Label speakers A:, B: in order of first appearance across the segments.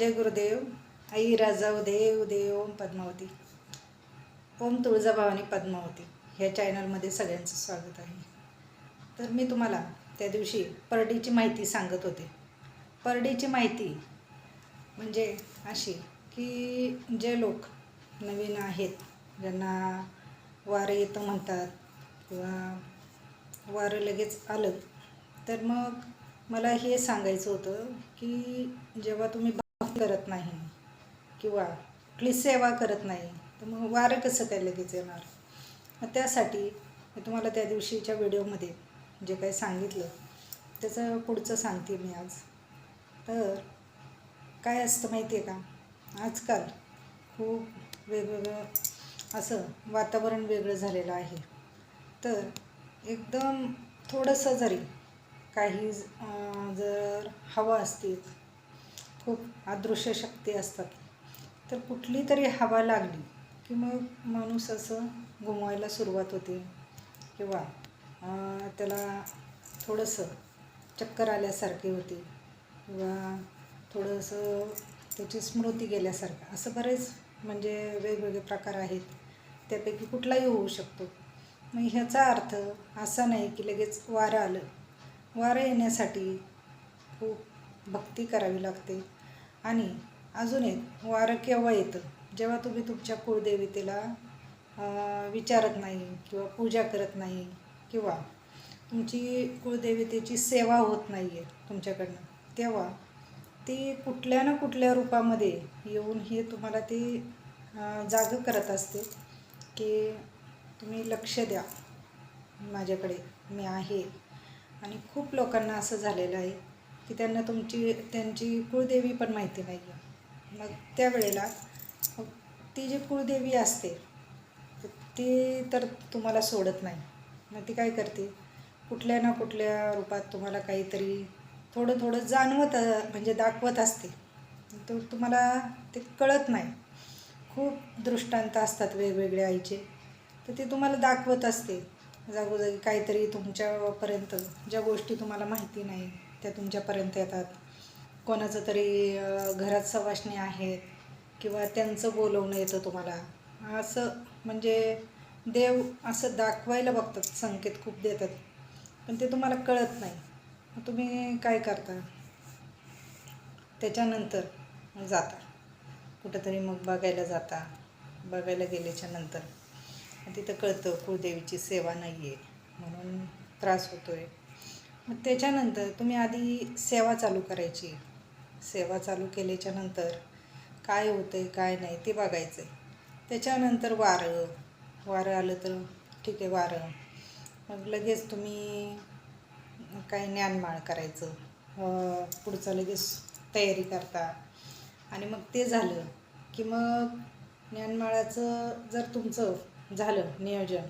A: जय गुरुदेव आई राजा देव देव ओम पद्मावती. ओम तुळजाभवानी पद्मावती ह्या चॅनलमध्ये सगळ्यांचं स्वागत आहे. तर मी तुम्हाला त्या दिवशी परडीची माहिती सांगत होते. परडीची माहिती म्हणजे अशी की जे लोक नवीन आहेत ज्यांना वारं येतं म्हणतात किंवा वारं लगेच आलं तर मग मला हे सांगायचं होतं की जेव्हा तुम्ही करत नाही. किंवा कुठली सेवा करत नाही. तर मग वारं कसं काय लगेच येणार? मग त्यासाठी मी तुम्हाला त्या दिवशीच्या व्हिडिओमध्ये जे काही सांगितलं त्याचं पुढचं सांगते मी आज. तर काय असतं माहिती आहे का? आजकाल खूप वेगवेगळं असं वातावरण वेगळं झालेलं आहे. तर एकदम थोडंसं जरी काही जर हवा असतील खूप अदृश्य शक्ती असतात. तर कुठली तरी हवा लागली की मग माणूस असं गुमवायला सुरुवात होते. किंवा त्याला थोडंसं चक्कर आल्यासारखे होते. किंवा थोडंसं त्याची स्मृती गेल्यासारखं. असं बरेच म्हणजे वेगवेगळे प्रकार आहेत. त्यापैकी कुठलाही होऊ शकतो. मग ह्याचा अर्थ असा नाही की लगेच वारं आलं. वारं येण्यासाठी खूप भक्ती करावी लागते. आणि अजून एक वारं केव्हा येतं? जेव्हा तुम्ही तुमच्या कुळदेवतेला विचारत नाही किंवा पूजा करत नाही किंवा तुमची कुळदेवतेची सेवा होत नाही आहे तुमच्याकडनं तेव्हा ती कुठल्या ना कुठल्या रूपामध्ये येऊन हे तुम्हाला ती जाग जागं करत असते की तुम्ही लक्ष द्या माझ्याकडे मी आहे. आणि खूप लोकांना असं झालेलं आहे की त्यांना तुमची त्यांची कुळदेवी पण माहिती नाही आहे मग त्यावेळेला मग ती जी कुळदेवी असते ती तर तुम्हाला सोडत नाही. मग ती काय करते? कुठल्या ना कुठल्या रूपात तुम्हाला काहीतरी थोडं थोडं जाणवत म्हणजे दाखवत असते. तो तुम्हाला ते कळत नाही. खूप दृष्टांत असतात वेगवेगळ्या आईचे. तर ते तुम्हाला दाखवत असते. जागोजागी काहीतरी तुमच्यापर्यंत ज्या गोष्टी तुम्हाला माहिती नाही. त्या तुमच्यापर्यंत येतात. कोणाचं तरी घरात सवासणी आहेत किंवा त्यांचं बोलवणं येतं तुम्हाला. असं म्हणजे देव असं दाखवायला बघतात संकेत खूप देतात. पण ते तुम्हाला कळत नाही. मग तुम्ही काय करता? त्याच्यानंतर जाता. कुठंतरी मग बघायला जाता. बघायला गेल्याच्यानंतर. तिथं कळतं कुळदेवीची सेवा नाही आहे म्हणून त्रास होतो आहे मग त्याच्यानंतर तुम्ही आधी सेवा चालू करायची. सेवा चालू केल्याच्यानंतर काय होतं आहे काय नाही ते बघायचं आहे त्याच्यानंतर वारं. वारं आलं तर ठीक आहे वारं. मग लगेच तुम्ही काय ज्ञानमाळ करायचं. पुढचं लगेच तयारी करता. आणि मग ते झालं की मग ज्ञानमाळाचं जर तुमचं झालं नियोजन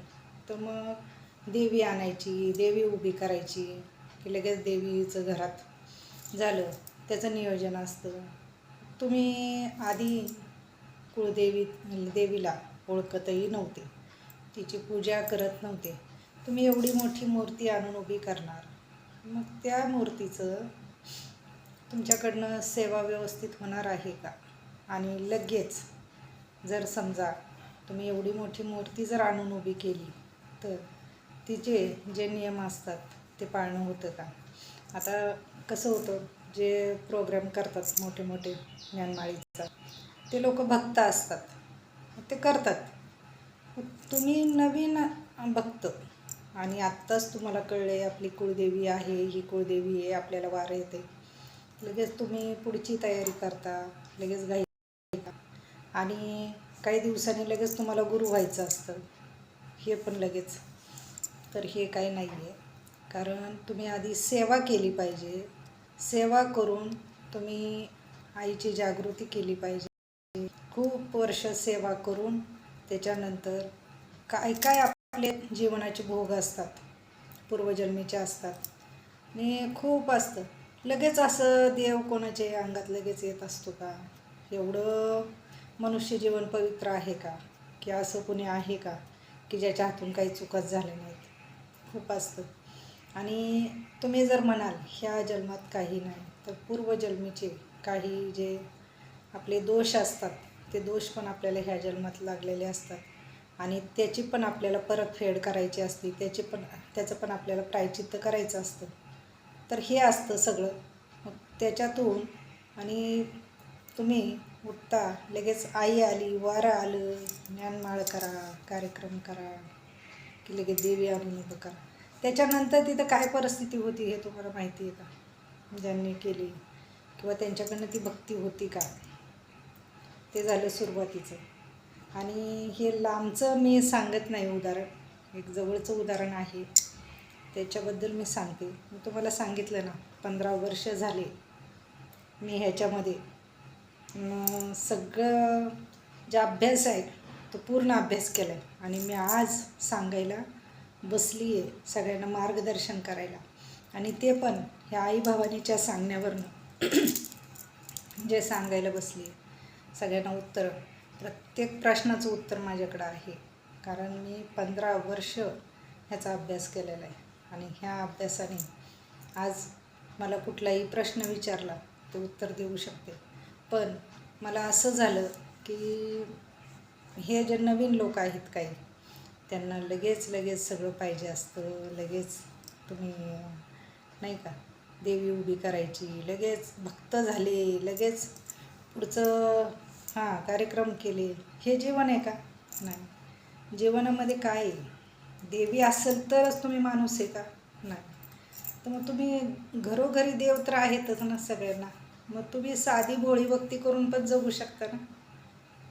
A: तर मग देवी आणायची देवी उभी करायची. की लगेच देवीचं घरात झालं त्याचं नियोजन असतं. तुम्ही आधी कुळदेवी देवीला ओळखतही नव्हते. तिची पूजा करत नव्हते. तुम्ही एवढी मोठी मूर्ती आणून उभी करणार. मग त्या मूर्तीचं तुमच्याकडनं सेवा व्यवस्थित होणार आहे का? आणि लगेच जर समजा तुम्ही एवढी मोठी मूर्ती जर आणून उभी केली तर तिचे जे नियम असतात ते पाळणं होतं का? आता कसं होतं जे प्रोग्राम करतात मोठे मोठे ज्ञानमाळीचा ते लोक भक्त असतात. ते करतात. तुम्ही नवीन भक्त. आणि आत्ताच तुम्हाला कळले आपली कुळदेवी आहे ही कुळदेवी आहे आपल्याला वारं येते. लगेच तुम्ही पुढची तयारी करता लगेच घाई आणि काही दिवसांनी लगेच तुम्हाला गुरु व्हायचं असतं. हे पण लगेच. तर हे काही नाही आहे कारण तुम्ही आधी सेवा केली पाहिजे. सेवा करून तुम्ही आईची जागृती केली पाहिजे. खूप वर्ष सेवा करून त्याच्यानंतर काय काय आपले जीवनाचे भोग असतात पूर्वजन्मीचे असतात. आणि खूप असतं. लगेच असं देव कोणाचे अंगात लगेच येत असतो का? एवढं मनुष्य जीवन पवित्र आहे का? की असं कोणी आहे का? की ज्याच्या हातून काही चुकत झाल्या नाहीत. खूप असतं. आणि तुम्ही जर म्हणाल ह्या जन्मात काही नाही तर पूर्वजन्मीचे काही जे आपले दोष असतात ते दोष पण आपल्याला ह्या जन्मात लागलेले असतात. आणि त्याची पण आपल्याला परतफेड करायची असते त्याची पण त्याचं पण आपल्याला प्रायचित्त करायचं असतं. तर हे असतं सगळं. मग त्याच्यातून आणि तुम्ही उठता लगेच आई आली वारं आलं ज्ञानमाळ करा कार्यक्रम करा की लगेच देवी आणून करा. त्याच्यानंतर तिथं काय परिस्थिती होती हे तुम्हाला माहिती आहे का? ज्यांनी केली किंवा त्यांच्याकडनं ती भक्ती होती का? ते झालं सुरुवातीचं. आणि हे लांबचं मी सांगत नाही उदाहरण. एक जवळचं उदाहरण आहे. त्याच्याबद्दल मी सांगते. मी तुम्हाला सांगितलं ना पंधरा वर्ष झाले मी ह्याच्यामध्ये. सगळं जे अभ्यास आहे तो पूर्ण अभ्यास केला आहे आणि मी आज सांगायला बसली आहे सगळ्यांना मार्गदर्शन करायला. आणि ते पण ह्या आई भवानीच्या सांगण्यावरनं जे सांगायला बसली आहे. सगळ्यांना उत्तर प्रत्येक प्रश्नाचं उत्तर माझ्याकडं आहे. कारण मी पंधरा वर्ष ह्याचा अभ्यास केलेला आहे. आणि ह्या अभ्यासाने आज मला कुठलाही प्रश्न विचारला ते उत्तर देऊ शकते. पण मला असं झालं की हे जे नवीन लोक आहेत काही त्यांना लगेच लगेच सगळं पाहिजे असतं. लगेच तुम्ही नाही का देवी उभी करायची. लगेच भक्त झाले लगेच पुढचं हां कार्यक्रम केले. हे जेवण आहे का? नाही. जेवणामध्ये काय आहे? देवी असेल तरच तुम्ही माणूस आहे का? नाही. तर मग तुम्ही घरोघरी देव तर आहेतच ना सगळ्यांना. मग तुम्ही साधी भोळी भक्ती करून पण जगू शकता ना?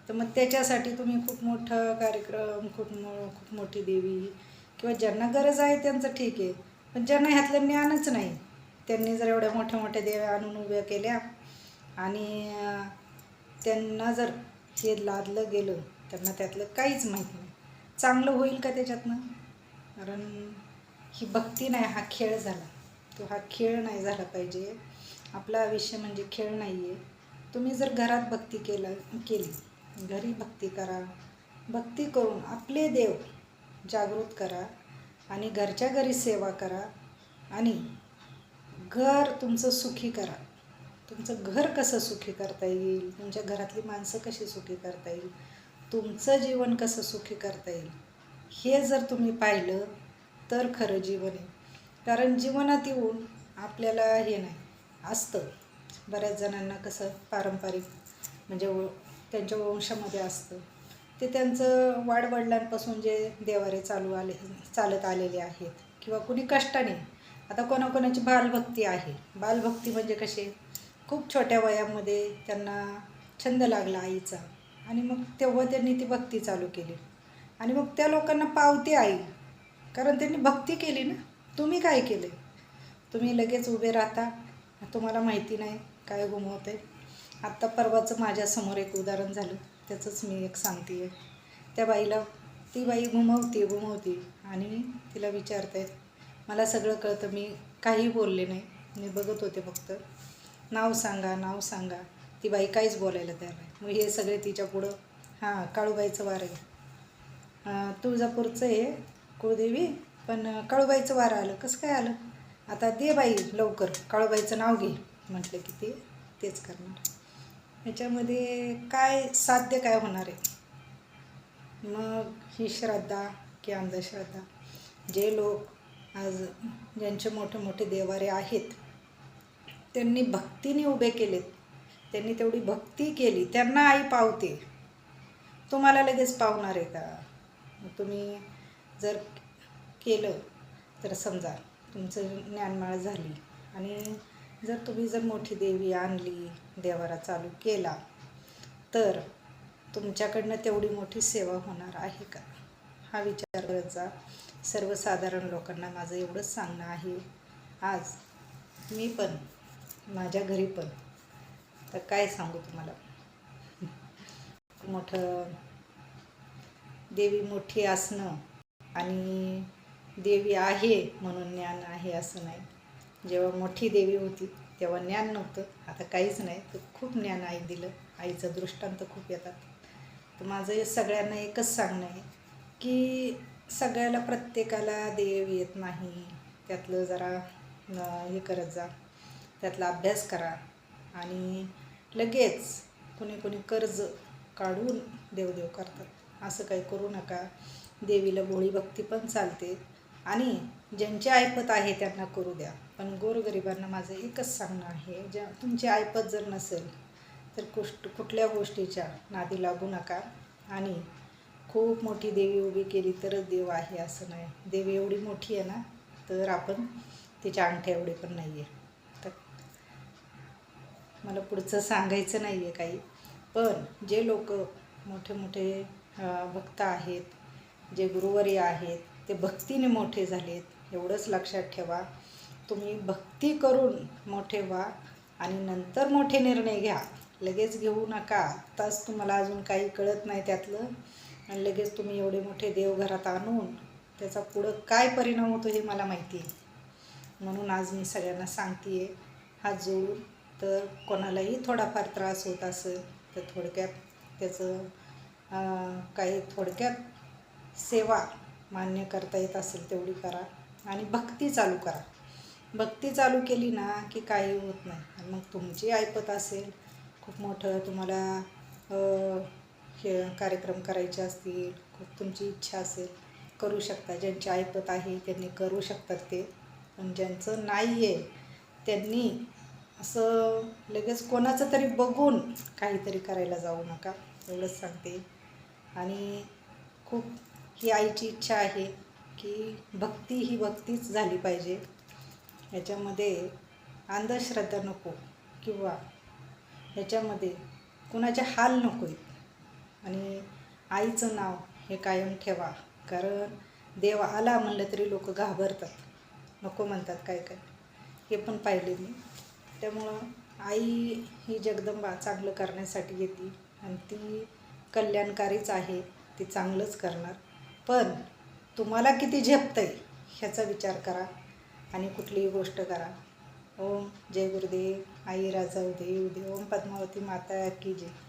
A: तर मग त्याच्यासाठी तुम्ही खूप मोठं कार्यक्रम खूप मो खूप मोठी देवी किंवा ज्यांना गरज आहे त्यांचं ठीक आहे. पण ज्यांना ह्यातलं ज्ञानच नाही त्यांनी जर एवढ्या मोठ्या मोठ्या देव्या आणून उभ्या केल्या आणि त्यांना जर हे लादलं गेलं त्यांना त्यातलं काहीच माहिती नाही. चांगलं होईल का त्याच्यातनं? कारण ही भक्ती नाही हा खेळ झाला. तो हा खेळ नाही झाला पाहिजे. आपला आयुष्य म्हणजे खेळ नाही आहे तुम्ही जर घरात भक्ती केला केली घरी भक्ती करा. भक्ती करून आपले देव जागृत करा आणि घरच्या घरी सेवा करा आणि घर तुमचं सुखी करा. तुमचं घर कसं सुखी करता येईल? तुमच्या घरातली माणसं कशी सुखी करता येईल? तुमचं जीवन कसं सुखी करता येईल? हे जर तुम्ही पाहिलं तर खरं जीवन आहे. कारण जीवनात येऊन आपल्याला हे नाही असतं. बऱ्याच जणांना कसं पारंपरिक म्हणजे त्यांच्या वंशामध्ये असतं. ते त्यांचं वाडवडिलांपासून जे देवारे चालू आले चालत आलेले आहेत. किंवा कुणी कष्टाने आता कोणाकोणाची बालभक्ती आहे. बालभक्ती म्हणजे कसे खूप छोट्या वयामध्ये त्यांना छंद लागला आईचा. आणि मग तेव्हा त्यांनी ती भक्ती चालू केली. आणि मग त्या लोकांना पावते आई. कारण त्यांनी भक्ती केली ना. तुम्ही काय केले? तुम्ही लगेच उभे राहता. तुम्हाला माहिती नाही काय गुमवते आत्ता परवाचं माझ्यासमोर एक उदाहरण झालं. त्याचंच मी एक सांगते आहे त्या बाईला ती बाई घुमवते घुमवते आणि तिला विचारतायत मला सगळं कळतं मी काही बोलले नाही. मी बघत होते फक्त. नाव सांगा नाव सांगा. ती बाई काहीच बोलायला तयार नाही. मग हे सगळे तिच्या पुढं हां काळूबाईचं वार आहे. तुळजापूरचं आहे कुळदेवी पण काळूबाईचं वारं आलं. कसं काय आलं? आता दे बाई लवकर. काळूबाईचं नाव घे. म्हटलं की ते तेच करणार. ह्याच्यामध्ये काय साध्य काय होणार आहे? मग ही श्रद्धा की अंधश्रद्धा. जे लोक आज ज्यांचे मोठे मोठे देवारे आहेत त्यांनी भक्तीने उभे केलेत. त्यांनी तेवढी भक्ती केली त्यांना आई पावते. तुम्हाला लगेच पावणार आहे का? मग तुम्ही जर केलं तर समजा तुमचं ज्ञानमाळ झाली आणि जर तुम्ही जर मोठी देवी आणली देवारा चालू केला तर तुमच्याकडनं तेवढी मोठी सेवा होणार आहे का? हा विचार करत जा सर्वसाधारण लोकांना माझं एवढंच सांगणं आहे. आज मी पण माझ्या घरी पण. तर काय सांगू तुम्हाला? मोठं देवी मोठी असणं आणि देवी आहे म्हणून ज्ञान आहे असं नाही. जेव्हा मोठी देवी होती तेव्हा ज्ञान नव्हतं. आता काहीच नाही तर खूप ज्ञान आई दिलं. आईचं दृष्टांत खूप येतात. तर माझं हे सगळ्यांना एकच सांगणं आहे की सगळ्याला प्रत्येकाला देव येत नाही. त्यातलं जरा हे करत जा. त्यातला अभ्यास करा. आणि लगेच कोणी कोणी कर्ज काढून देवदेव करतात. असं काही करू नका. देवीला भोळी भक्ती पण चालते. आणि ज्यांची ऐपत आहे त्यांना करू द्या. पण गोरगरिबांना माझं एकच सांगणं आहे ज्या तुमची ऐपत जर नसेल तर कुष्ट कुठल्या गोष्टीच्या नादी लागू नका. आणि खूप मोठी देवी उभी केली तरच देव आहे असं नाही. देवी एवढी मोठी आहे ना तर आपण तिच्या अंगठ्या एवढी पण नाही आहे तर मला पुढचं सांगायचं नाही आहे काही. पण जे लोक मोठे मोठे भक्त आहेत जे गुरुवारी आहेत ते भक्तीने मोठे झालेत एवढंच लक्षात ठेवा. तुम्ही भक्ती करून मोठे व्हा आणि नंतर मोठे निर्णय घ्या. लगेच घेऊ नका. आत्ताच तुम्हाला अजून काही कळत नाही त्यातलं. आणि लगेच तुम्ही एवढे मोठे देवघरात आणून त्याचा पुढं काय परिणाम होतो हे मला माहिती आहे. म्हणून आज मी सगळ्यांना सांगते आहे हात जोडून. तर कोणालाही थोडाफार त्रास होत असेल तर थोडक्यात त्याचं काही थोडक्यात सेवा मान्य करता येत असेल तेवढी करा आणि भक्ती चालू करा. भक्ती चालू केली ना की काही होत नाही. आणि मग तुमची ऐपत असेल खूप मोठं तुम्हाला हे कार्यक्रम करायचे असतील खूप तुमची इच्छा असेल करू शकता. ज्यांची ऐपत आहे त्यांनी करू शकतात ते. पण ज्यांचं नाही आहे त्यांनी असं लगेच कोणाचं तरी बघून काहीतरी करायला जाऊ नका. एवढंच सांगते. आणि खूप ही आईची इच्छा आहे की भक्ती ही भक्तीच झाली पाहिजे. याच्यामध्ये अंधश्रद्धा नको किंवा याच्यामध्ये कुणाचे हाल नको आहेत. आणि आईचं नाव हे कायम ठेवा. कारण देव आला म्हणलं तरी लोक घाबरतात. नको म्हणतात काय काय. हे पण पाहिले मी. त्यामुळं आई ही जगदंबा चांगलं करण्यासाठी येते. आणि ती कल्याणकारीच आहे. ती चांगलंच करणार. पण तुम्हाला किती झेपतं आहे ह्याचा विचार करा. आणि कुठलीही गोष्ट करा. ओम जय गुरुदेव. आई राजा उदे उदे ओम पद्मावती माता की जय.